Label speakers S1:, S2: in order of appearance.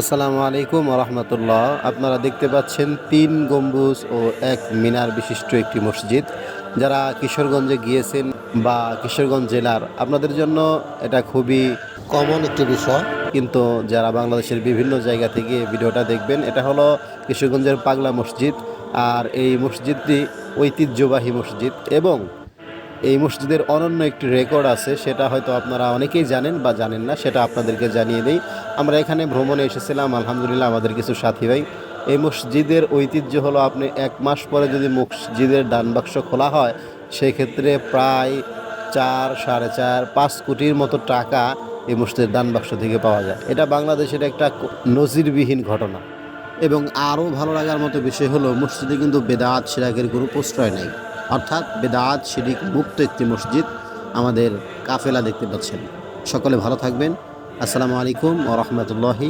S1: আসসালামু আলাইকুম রহমতুল্লাহ আপনারা দেখতে পাচ্ছেন তিন গম্বুজ ও এক মিনার বিশিষ্ট একটি মসজিদ। যারা কিশোরগঞ্জে গিয়েছেন বা কিশোরগঞ্জ জেলার আপনাদের জন্য এটা খুবই কমন একটি বিষয়। কিন্তু যারা বাংলাদেশের বিভিন্ন জায়গা থেকে ভিডিওটা দেখবেন এটা হলো কিশোরগঞ্জের পাগলা মসজিদ। আর এই মসজিদটি ঐতিহ্যবাহী মসজিদ এবং এই মসজিদের অনন্য একটি রেকর্ড আছে, সেটা হয়তো আপনারা অনেকেই জানেন বা জানেন না, সেটা আপনাদেরকে জানিয়ে দেই। আমরা এখানে ভ্রমণে এসেছিলাম, আলহামদুলিল্লাহ, আমাদের কিছু সাথী ভাই। এই মসজিদের ঐতিহ্য হলো, আপনি এক মাস পরে যদি মসজিদের ডান বাক্স খোলা হয়, সেক্ষেত্রে প্রায় চার, সাড়ে চার, পাঁচ কোটির মতো টাকা এই মসজিদের ডান বাক্স থেকে পাওয়া যায়। এটা বাংলাদেশের একটা নজিরবিহীন ঘটনা। এবং আরও ভালো লাগার মতো বিষয় হলো, মসজিদে কিন্তু বেদাত, সিরাকের কোনো প্রশ্রয় নেই। অর্থাৎ বেদাত, শিরিক, মুক্ত একটি মসজিদ আমাদের কাফেলা দেখতে পাচ্ছেন। সকলে ভালো থাকবেন। আসসালামু আলাইকুম ও রহমতুল্লাহি